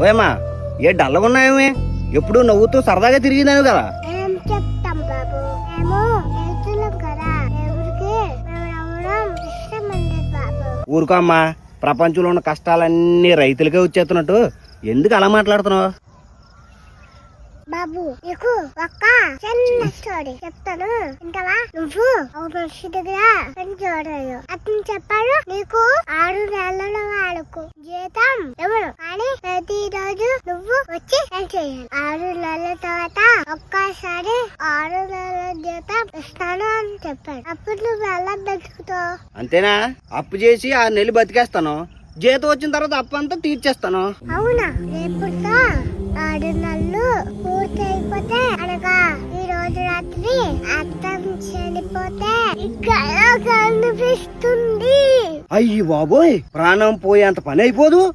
ఓయమ్మా ఏ డల్లగా ఉన్నాయేమి ఎప్పుడు నవ్వుతూ సరదాగా తిరిగిందాను కదా? ఊరుకో అమ్మా ప్రపంచంలో ఉన్న కష్టాలన్నీ రైతులకే వచ్చేస్తున్నట్టు. ఎందుకు అలా మాట్లాడుతున్నావు? బాబు నీకు ఒక్క చిన్న స్టోరీ చెప్తాను. నువ్వు ఒక మనిషి దగ్గర పని చూడలేదు అతను చెప్పాడు నీకు ఆరు నెలల వాళ్ళకు జీతం ఇవ్వను కానీ ప్రతి రోజు నువ్వు వచ్చి చేయాలి? ఆరు నెలల తర్వాత ఒక్కసారి ఆరు నెలల జీతం ఇస్తాను అని చెప్పాడు. అప్పుడు నువ్వు ఎలా బతుకుతావు? అంతేనా? అప్పు చేసి ఆ నెల బతికేస్తాను. జీతం వచ్చిన తర్వాత అప్పు అంతా తీర్చేస్తాను. అవునా? రేపుతో ఆరు నెలలు పూర్తి అయిపోతే అనగా ఈ రోజు రాత్రి అర్థం చనిపోతే ఇక్కడ కనిపిస్తుంది? అయ్యి బాబోయ్ ప్రాణం పోయేంత పని అయిపోదు.